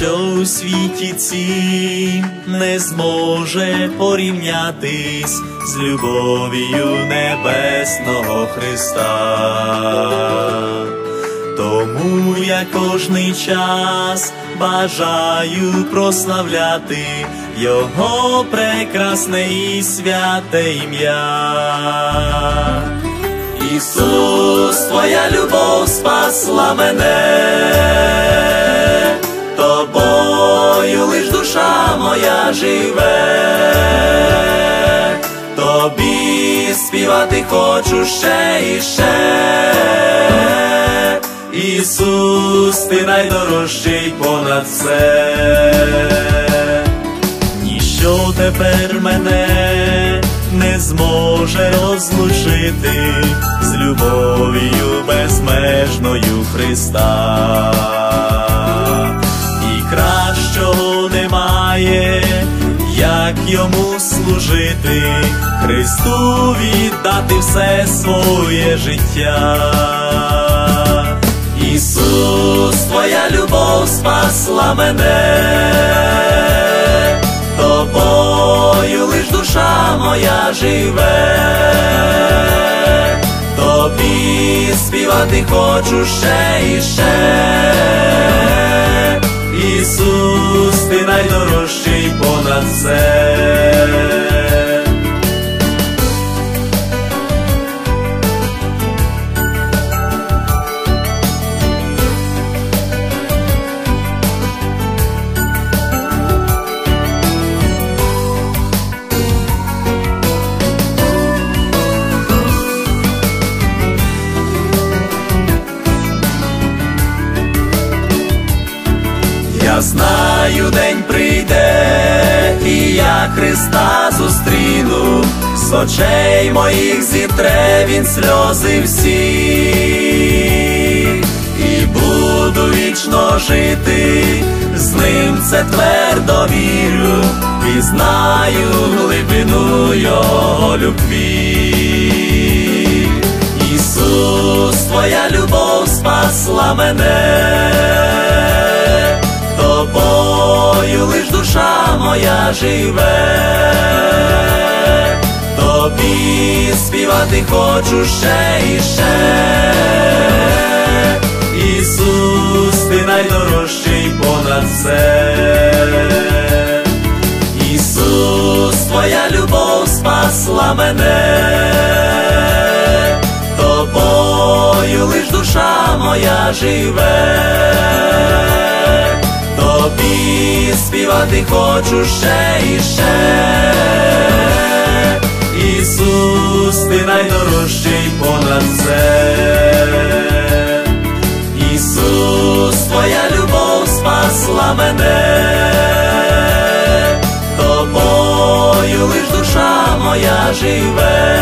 ніщо у світі цім не зможе порівнятись з любов'ю небесного Христа. Тому я кожний час бажаю прославляти Його прекрасне і святе ім'я. Ісус, Твоя любов спасла мене, душа моя живе, тобі співати хочу ще і ще. Ісус, ти найдорожчий понад все, ніщо тепер мене не зможе розлучити з любов'ю безмежною Христа, кращого немає, як йому служити, Христу віддати все своє життя. Ісус, Твоя любов спасла мене, тобою лиш душа моя живе, тобі співати хочу ще і ще. Ісус, ти найдорожчий понад все. День прийде, і я Христа зустріну, з очей моїх зітре він сльози всі, і буду вічно жити, з ним це твердо вірю, і знаю глибину його любві. Ісус, Твоя любов спасла мене тобою лиш душа моя живе, тобі співати хочу ще і ще. Ісус, ти найдорожчий понад все. Ісус, Твоя любов спасла мене, тобою лиш душа моя живе співати хочу ще і ще. Ісус, ти найдорожчий понад все. Ісус, Твоя любов спасла мене, тобою лиш душа моя живе,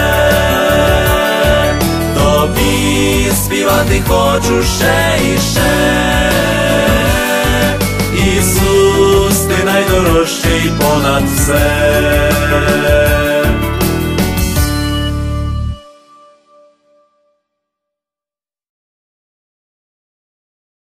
тобі співати хочу ще і ще. Ісус, ти найдорожчий понад все.